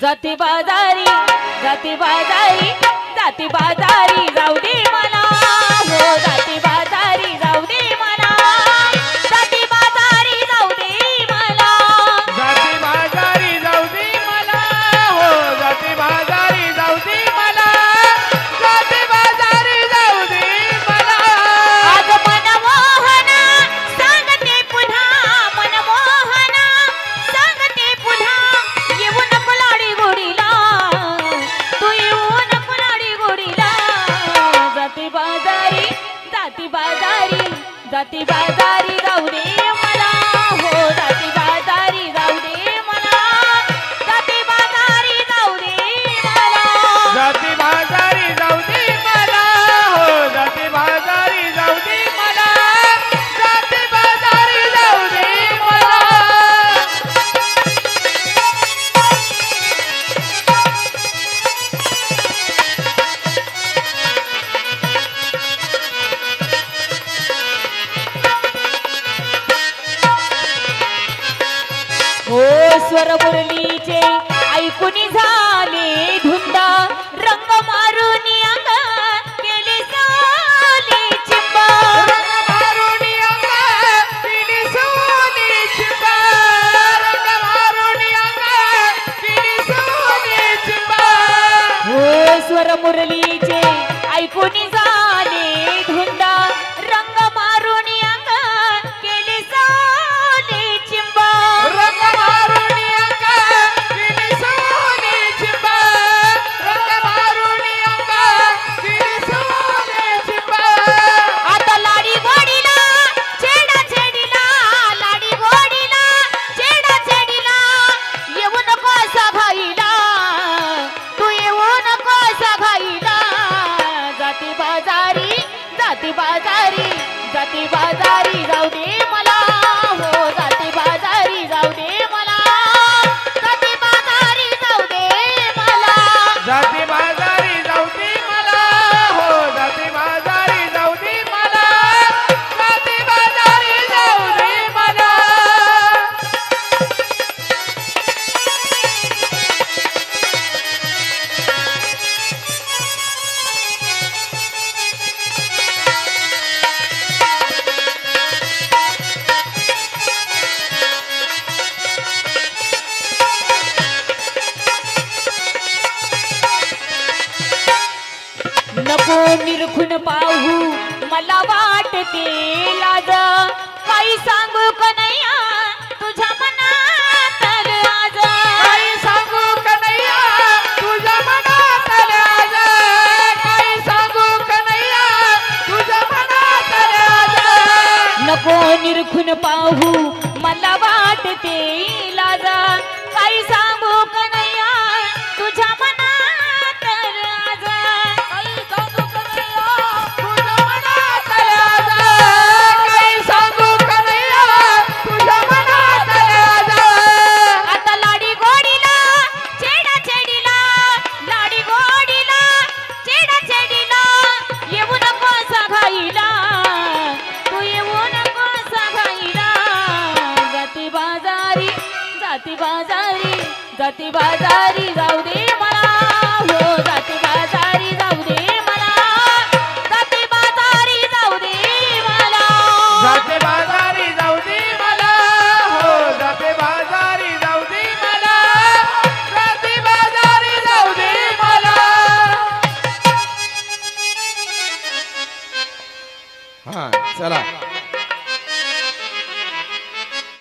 जाती बाजारी जाती बाजारी जाती बाजारी जाऊ जाती बाजारी जाती बायदारी स्वर मुरलीचे ऐकून झाले बाजारी जाती बाजारी जाऊ दे मला. हो नको निरखून पाहू. मला वाटते लाज. काही सांगू का नाही तुझ्या मनात आज काही सांगू का नाही तुझ्या मनात आज काही सांगू का नाही तुझ्या मनात आज नको निरखून पाहू. मला वाटते लाज. जाती बाजारी जाऊ दे मला. हो जाती बाजारी जाऊ दे मला. जाती बाजारी जाऊ दे मला. जाते बाजारी जाऊ दे मला. हो जाते बाजारी जाऊ दे मला. जाते बाजारी जाऊ दे मला. हा चला.